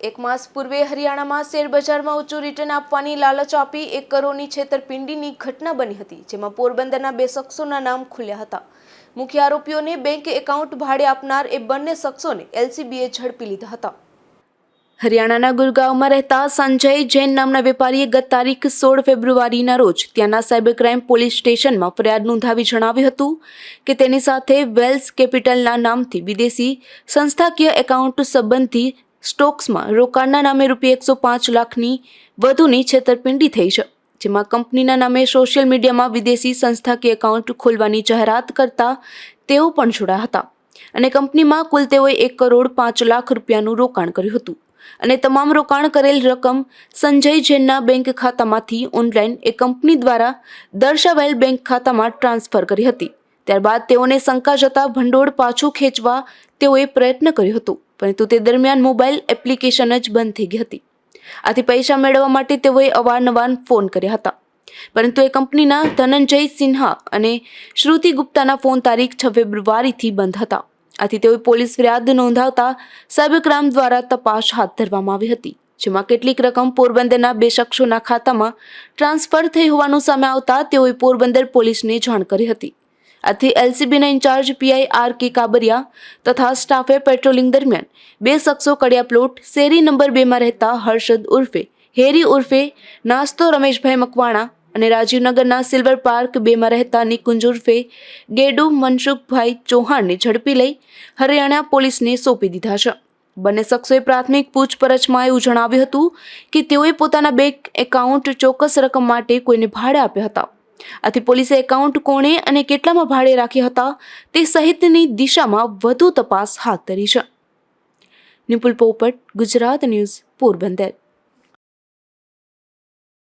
એક માસ પૂર્વે હરિયાણામાં શેરબજારમાં ઊંચું રિટર્ન આપવાની લાલચ આપી એક કરોડની છેતરપિંડીની ઘટના બની હતી, જેમાં પોરબંદરના બે શખ્સોના નામ ખુલ્યા હતા. મુખ્ય આરોપીઓને બેંક એકાઉન્ટ ભાડે આપનાર એ બંને શખ્સોને એલસીબીએ ઝડપી લીધા હતા. હરિયાણાના ગુરગાંવમાં રહેતા સંજય જૈન નામના વેપારીએ ગત તારીખ સોળ ફેબ્રુઆરીના રોજ ત્યાંના સાયબર ક્રાઇમ પોલીસ સ્ટેશનમાં ફરિયાદ નોંધાવી જણાવ્યું હતું કે તેની સાથે વેલ્સ કેપિટલના નામથી વિદેશી સંસ્થાકીય એકાઉન્ટ સંબંધી સ્ટોક્સમાં રોકાણના નામે રૂપિયા એકસો પાંચ લાખની વધુની છેતરપિંડી થઈ છે, જેમાં કંપનીના નામે સોશિયલ મીડિયામાં વિદેશી સંસ્થાકીય એકાઉન્ટ ખોલવાની જાહેરાત કરતા તેઓ પણ જોડાયા હતા અને કંપનીમાં કુલ તેઓએ એક કરોડ પાંચ લાખ રૂપિયાનું રોકાણ કર્યું હતું. અને તમામ રોકાણ કરેલ રકમ સંજય જૈનના બેંક ખાતામાંથી ઓનલાઈન એ કંપની દ્વારા દર્શાવેલ બેંક ખાતામાં ટ્રાન્સફર કરી હતી. ત્યારબાદ તેઓને શંકા જતા ભંડોળ પાછું ખેંચવા તેઓએ પ્રયત્ન કર્યો હતો. પરંતુ તે દરમિયાન મોબાઈલ એપ્લિકેશન જ બંધ થઈ ગઈ હતી. આથી પૈસા મેળવવા માટે તેઓએ અવારનવાર ફોન કર્યા હતા. પરંતુ એ કંપનીના ધનંજય સિન્હા અને શ્રુતિ ગુપ્તાના ફોન તારીખ છ ફેબ્રુઆરીથી બંધ હતા. આથી તેઓએ પોલીસ ફરિયાદ નોંધાવતા સાયબર ક્રાઇમ દ્વારા તપાસ હાથ ધરવામાં આવી હતી, જેમાં કેટલીક રકમ પોરબંદરના બે શખ્સોના ખાતામાં ટ્રાન્સફર થઈ હોવાનું સામે આવતા તેઓએ પોરબંદર પોલીસને જાણ કરી હતી. આથી એલસીબીના in charge PI R K Kabariya તથા સ્ટાફે પેટ્રોલિંગ દરમિયાન બે શખ્સો કડિયા પ્લોટ શેરી નંબર બેમાં રહેતા હર્ષદ ઉર્ફે, હેરી ઉર્ફે, નાસ્તો રમેશભાઈ મકવાણા અને રાજીવનગરના સિલ્વર પાર્ક બેમાં રહેતા નિકુંજ ઉર્ફે, ગેડુ મનસુખભાઈ ચૌહાણને ઝડપી લઈ હરિયાણા પોલીસને સોંપી દીધા છે. બંને શખ્સોએ પ્રાથમિક પૂછપરછમાં એવું જણાવ્યું હતું કે તેઓએ પોતાના બેંક એકાઉન્ટ ચોક્કસ રકમ માટે કોઈને ભાડે આપ્યા હતા. આથી પોલીસે એકાઉન્ટ કોણે અને કેટલામાં ભાડે રાખ્યા હતા તે સહિતની દિશામાં વધુ તપાસ હાથ ધરી છે. નિપુલ પોપટ, ગુજરાત ન્યૂઝ, પોરબંદર.